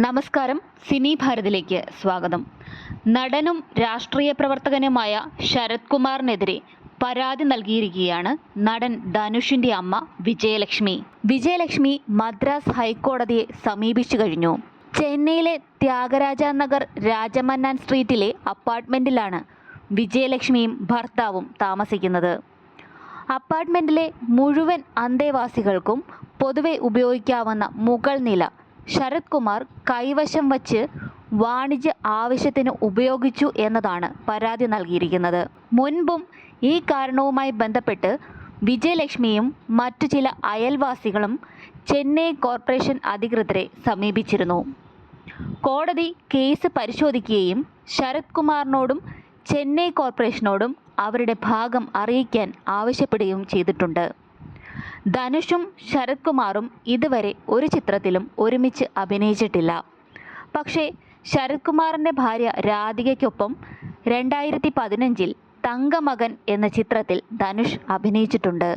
നമസ്കാരം. സിനി ഭാരതിലേക്ക് സ്വാഗതം. നടനും രാഷ്ട്രീയ പ്രവർത്തകനുമായ ശരത് കുമാറിനെതിരെ പരാതി നൽകിയിരിക്കുകയാണ് നടൻ ധനുഷിന്റെ അമ്മ വിജയലക്ഷ്മി. വിജയലക്ഷ്മി മദ്രാസ് ഹൈക്കോടതിയെ സമീപിച്ചു കഴിഞ്ഞു. ചെന്നൈയിലെ ത്യാഗരാജ നഗർ രാജമന്നാൻ സ്ട്രീറ്റിലെ അപ്പാർട്ട്മെന്റിലാണ് വിജയലക്ഷ്മിയും ഭർത്താവും താമസിക്കുന്നത്. അപ്പാർട്ട്മെന്റിലെ മുഴുവൻ അന്തേവാസികൾക്കും പൊതുവെ ഉപയോഗിക്കാവുന്ന മുകൾ നില ശരത് കുമാർ കൈവശം വച്ച് വാണിജ്യ ആവശ്യത്തിന് ഉപയോഗിച്ചു എന്നതാണ് പരാതി നൽകിയിരിക്കുന്നത്. മുൻപും ഈ കാരണവുമായി ബന്ധപ്പെട്ട് വിജയലക്ഷ്മിയും മറ്റു ചില അയൽവാസികളും ചെന്നൈ കോർപ്പറേഷൻ അധികൃതരെ സമീപിച്ചിരുന്നു. കോടതി കേസ് പരിശോധിക്കുകയും ശരത് കുമാറിനോടും ചെന്നൈ കോർപ്പറേഷനോടും അവരുടെ ഭാഗം അറിയിക്കാൻ ആവശ്യപ്പെടുകയും ചെയ്തിട്ടുണ്ട്. ധനുഷും ശരത് കുമാറും ഇതുവരെ ഒരു ചിത്രത്തിലും ഒരുമിച്ച് അഭിനയിച്ചിട്ടില്ല. പക്ഷേ ശരത് കുമാറിന്റെ ഭാര്യ രാധികയ്ക്കൊപ്പം രണ്ടായിരത്തി പതിനഞ്ചിൽ തങ്കമകൻ എന്ന ചിത്രത്തിൽ ധനുഷ് അഭിനയിച്ചിട്ടുണ്ട്.